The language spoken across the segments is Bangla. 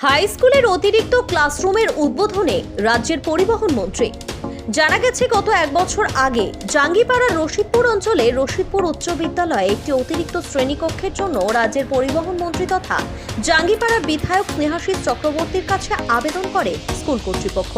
হাই স্কুলের অতিরিক্ত ক্লাসরুমের উদ্বোধনে রাজ্যের পরিবহন মন্ত্রী। জানা গেছে, গত এক বছর আগে জাঙ্গিপাড়ার রশিদপুর অঞ্চলে রশিদপুর উচ্চ বিদ্যালয়ে একটি অতিরিক্ত শ্রেণীকক্ষের জন্য রাজ্যের পরিবহন মন্ত্রী তথা জাঙ্গিপাড়ার বিধায়ক স্নেহাশিস চক্রবর্তীর কাছে আবেদন করে স্কুল কর্তৃপক্ষ।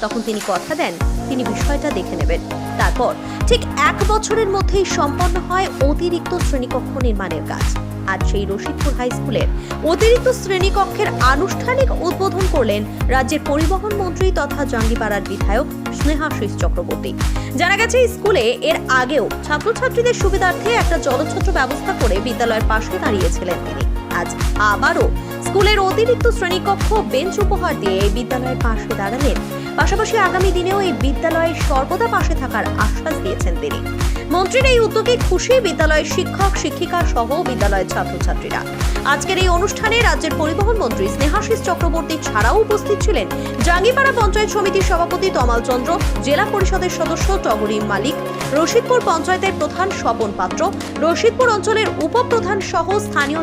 তখন তিনি কথা দেন, তিনি বিষয়টা দেখে নেবেন। তারপর, ঠিক এক বছরের মধ্যেই সম্পন্ন হয় অতিরিক্ত শ্রেণীকক্ষ নির্মাণের কাজ। আজ সেই রশিদপুর হাই স্কুলের অতিরিক্ত শ্রেণীকক্ষের আনুষ্ঠানিক উদ্বোধন করলেন রাজ্যের পরিবহন মন্ত্রী তথা জাঙ্গিপাড়ার বিধায়ক স্নেহাশিস চক্রবর্তী। জানা গেছে স্কুলে এর আগেও ছাত্রছাত্রীদের সুবিধার্থে একটা জলছত্র ব্যবস্থা করে বিদ্যালয়ের পাশে দাঁড়িয়েছিলেন তিনি। আজ আবারও স্কুলের অতিরিক্ত শ্রেণীকক্ষ, বেঞ্চ উপহার দিয়ে এই বিদ্যালয়ের পাশে দাঁড়ালেন। পাশাপাশি আগামী দিনেও এই বিদ্যালয়ের সর্বদা পাশে থাকার আশ্বাস দিয়েছেন তিনি। মন্ত্রীর এই উদ্যোগে খুশি বিদ্যালয়ের শিক্ষক, শিক্ষিকা সহ বিদ্যালয়ের ছাত্রছাত্রীরা। আজকের এই অনুষ্ঠানে রাজ্যের পরিবহন মন্ত্রী স্নেহাশিস চক্রবর্তী ছাড়াও উপস্থিত ছিলেন জাঙ্গিপাড়া পঞ্চায়েত সমিতির সভাপতি তমাল চন্দ্র, জেলা পরিষদের সদস্য টগরিম মালিক, রশিদপুর পঞ্চায়েতের প্রধান স্বপন পাত্র, রশিদপুর অঞ্চলের উপপ্রধান সহ স্থানীয়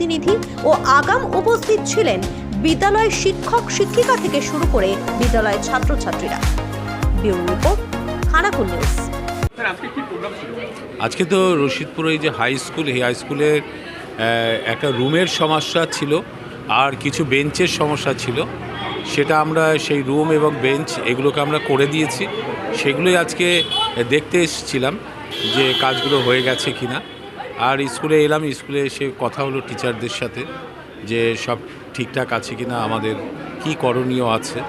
জনপ্রতিনিধি ও আগাম উপস্থিত ছিলেন বিদ্যালয়ের শিক্ষক শিক্ষিকা থেকে শুরু করে বিদ্যালয়ের ছাত্রছাত্রীরা। Bureau report Khanakul news. আজকে কি প্রোগ্রাম ছিল আজকে তো রশিদপুর এই যে হাই স্কুল এই হাই স্কুলের একটা রুমের সমস্যা ছিল আর কিছু বেঞ্চের সমস্যা ছিল। সেটা আমরা সেই রুম এবং বেঞ্চ এগুলোকে আমরা করে দিয়েছি। সেগুলোই আজকে দেখতে এসেছিলাম যে কাজগুলো হয়ে গেছে কি না আর স্কুলে এলাম স্কুলে এসে কথা হলো টিচারদের সাথে যে সব ঠিকঠাক আছে কি না আমাদের কি করণীয় আছে।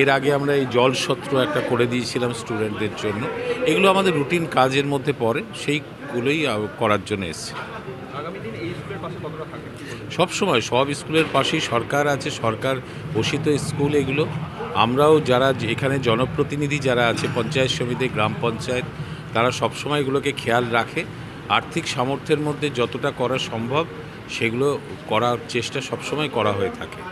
এর আগে আমরা এই জল সত্র একটা করে দিয়েছিলাম স্টুডেন্টদের জন্য। এগুলো আমাদের রুটিন কাজের মধ্যে পড়ে সেইগুলোই করার জন্য এসেছি। সব সময় সব স্কুলের পাশেই সরকার আছে সরকার ঘোষিত স্কুল এগুলো। আমরাও যারা এখানে জনপ্রতিনিধি যারা আছে পঞ্চায়েত সমিতি গ্রাম পঞ্চায়েত তারা সবসময় এগুলোকে খেয়াল রাখে। আর্থিক সামর্থ্যের মধ্যে যতটা করা সম্ভব, সেগুলো করার চেষ্টা সবসময় করা হয়ে থাকে।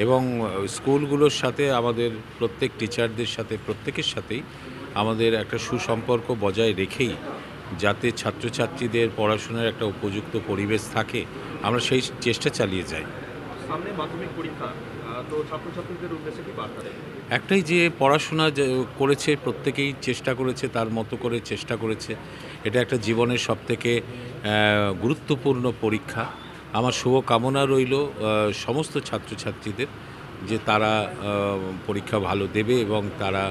এবং স্কুলগুলোর সাথে আমাদের প্রত্যেক টিচারদের সাথে, প্রত্যেকের সাথেই আমাদের একটা সুসম্পর্ক বজায় রেখেই যাতে ছাত্রছাত্রীদের পড়াশোনার একটা উপযুক্ত পরিবেশ থাকে, আমরা সেই চেষ্টা চালিয়ে যাই। সামনে মাধ্যমিক পরীক্ষা। তো ছাত্রছাত্রীদের উদ্দেশ্যে কি বার্তা একটাই যে পড়াশোনা করেছে প্রত্যেকেই চেষ্টা করেছে তার মতো করে চেষ্টা করেছে। এটা একটা জীবনের সবথেকে গুরুত্বপূর্ণ পরীক্ষা। আমার শুভকামনা রইল সমস্ত ছাত্রছাত্রীদের যে তারা পরীক্ষা ভালো দেবে এবং তারা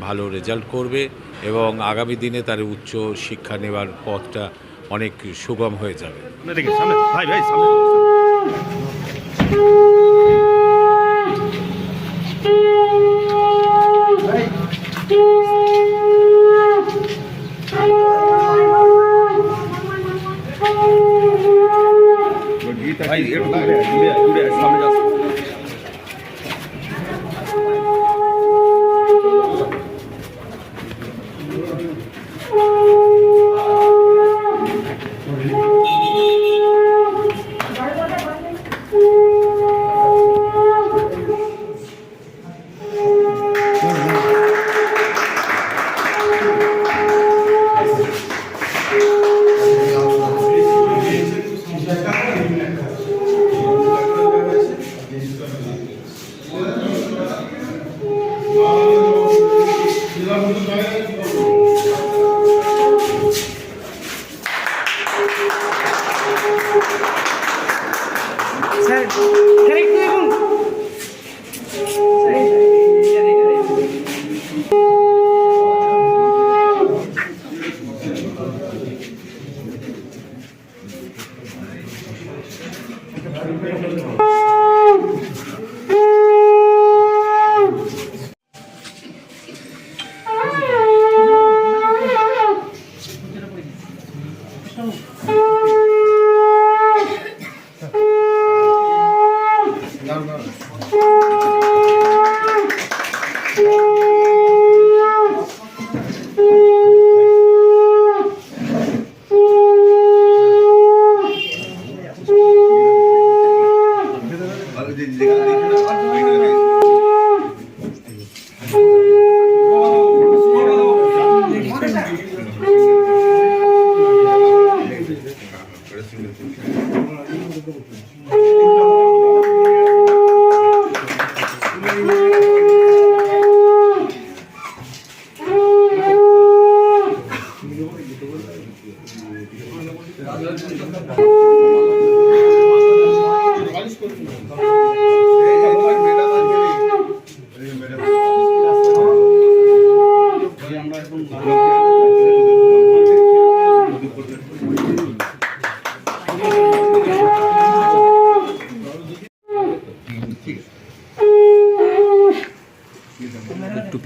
ভালো রেজাল্ট করবে এবং আগামী দিনে তার উচ্চ শিক্ষা নেওয়ার পথটা অনেক সুগম হয়ে যাবে। ভাই ভাই সামনে ভাই একটু দূরে দূরে দূরে সামনে যাস স্যার